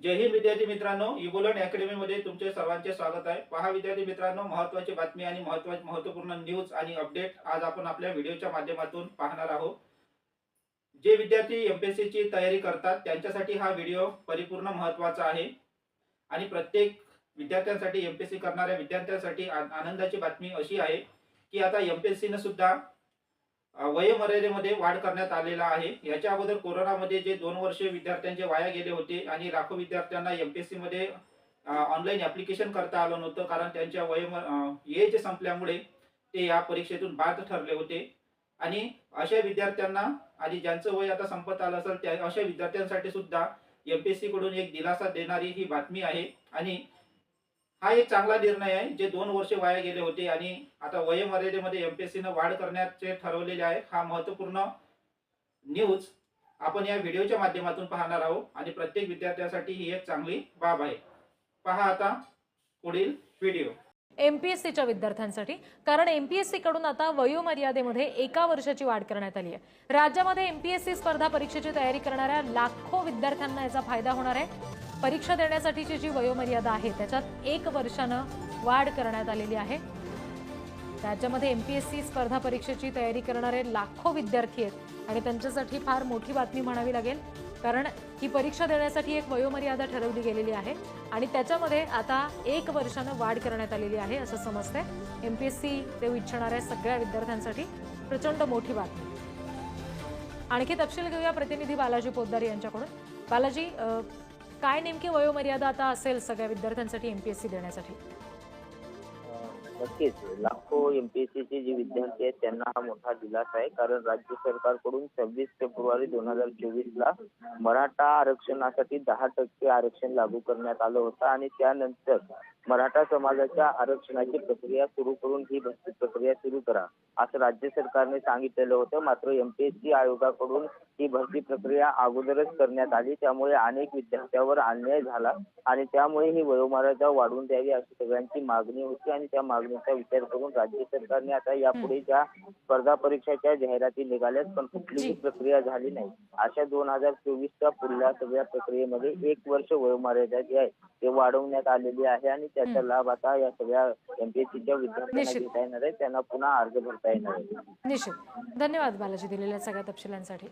जय हिंद विद्यार्थी मित्रांनो इबोलन अकॅडमीमध्ये तुमचे सर्वांचे स्वागत आहे. पहा विद्यार्थी मित्रांनो महत्वाची बातमी आणि महत्वाची महत्त्वपूर्ण न्यूज आणि अपडेट आज आपण आपल्या व्हिडिओच्या माध्यमातून पाहणार आहोत. जे विद्यार्थी एमपीएससी ची तयारी करतात त्यांच्यासाठी हा व्हिडिओ परिपूर्ण महत्त्वाचा आहे. आणि प्रत्येक विद्यार्थ्यांसाठी एमपीएससी करणाऱ्या विद्यार्थ्यांसाठी आनंदाची बातमी अशी आहे की आता एमपीएससीनं सुद्धा वयोमर्यादेमध्ये वाढ करण्यात आलेला आहे. याच्या अगोदर कोरोनामध्ये जे दोन वर्षे विद्यार्थ्यांचे वाया गेले होते आणि लाखो विद्यार्थ्यांना एमपीएससी मध्ये ऑनलाईन ऍप्लिकेशन करता आलं नव्हतं कारण त्यांच्या वयम एज संपल्यामुळे ते या परीक्षेतून बाद ठरले होते. आणि अशा विद्यार्थ्यांना आणि ज्यांचं वय आता संपत आलं असेल त्या अशा विद्यार्थ्यांसाठी सुद्धा एमपीएससी कडून एक दिलासा देणारी ही बातमी आहे. आणि हा एक चांगला निर्णय आहे जे दोन वर्षे वाया गेले होते आणि आता वयोमर्यादेमध्ये एमपीएससी न वाढ करण्याचे ठरवलेले आहे हा महत्त्वपूर्ण न्यूज आपण या व्हिडिओच्या माध्यमातून पाहणार आहोत आणि प्रत्येक विद्यार्थ्यासाठी ही एक चांगली बाब आहे. पहा आता पुढील व्हिडिओ. एमपीएससीच्या विद्यार्थ्यांसाठी कारण एमपीएससी कडून आता वयोमर्यादेमध्ये एका वर्षाची वाढ करण्यात आली आहे. राज्यामध्ये एमपीएससी स्पर्धा परीक्षेची तयारी करणाऱ्या लाखो विद्यार्थ्यांना याचा फायदा होणार आहे. परीक्षा देण्यासाठीची जी वयोमर्यादा आहे त्याच्यात एक वर्षानं वाढ करण्यात आलेली आहे. राज्यामध्ये सी स्पर्धा परीक्षेची तयारी करणारे लाखो विद्यार्थी आहेत आणि त्यांच्यासाठी फार मोठी बातमी म्हणावी लागेल कारण ही परीक्षा देण्यासाठी एक वयोमर्यादा ठरवली गेलेली आहे आणि त्याच्यामध्ये आता एक वर्षानं वाढ करण्यात आलेली आहे असं समजतंय. सी देऊ इच्छिणाऱ्या सगळ्या विद्यार्थ्यांसाठी प्रचंड मोठी बातमी. आणखी तपशील घेऊया प्रतिनिधी बालाजी पोद्दार यांच्याकडून. बालाजी काय नेमकी वयोमर्यादा आता असेल सगळ्या विद्यार्थ्यांसाठी एमपीएससी देण्यासाठी? नक्कीच. लाखो एम पी एस सीचे जे विद्यार्थी आहेत त्यांना हा मोठा दिलासा आहे. कारण राज्य सरकारकडून सव्वीस फेब्रुवारी दोन हजार चोवीस ला मराठा आरक्षणासाठी दहा टक्के आरक्षण लागू करण्यात आलं होतं आणि त्यानंतर मराठा समाजाच्या आरक्षणाची प्रक्रिया सुरू करून ही भरती प्रक्रिया सुरू करा असं राज्य सरकारने सांगितलेलं होतं. मात्र एमपीएससी आयोगाकडून ही भरती प्रक्रिया अगोदरच करण्यात आली. त्यामुळे अनेक विद्यार्थ्यांवर अन्याय झाला आणि त्यामुळे ही वयोमर्यादा वाढवून द्यावी अशी सगळ्यांची मागणी होती आणि त्या मागणी मागणीचा विचार करून राज्य सरकारने आता यापुढे ज्या स्पर्धा परीक्षाच्या जाहिराती निघाल्यात पण कुठलीही. प्रक्रिया झाली नाही अशा दोन हजार चोवीसच्या पुढल्या सगळ्या प्रक्रियेमध्ये एक वर्ष वयोमर्यादा जी आहे ते वाढवण्यात आलेली आहे आणि त्याचा. लाभ आता या सगळ्या एमपीएससीच्या विद्यार्थ्यांना. घेता येणार आहे त्यांना पुन्हा अर्ज भरता येणार आहे निश्चित धन्यवाद बालाजी दिलेल्या सगळ्या तपशिलांसाठी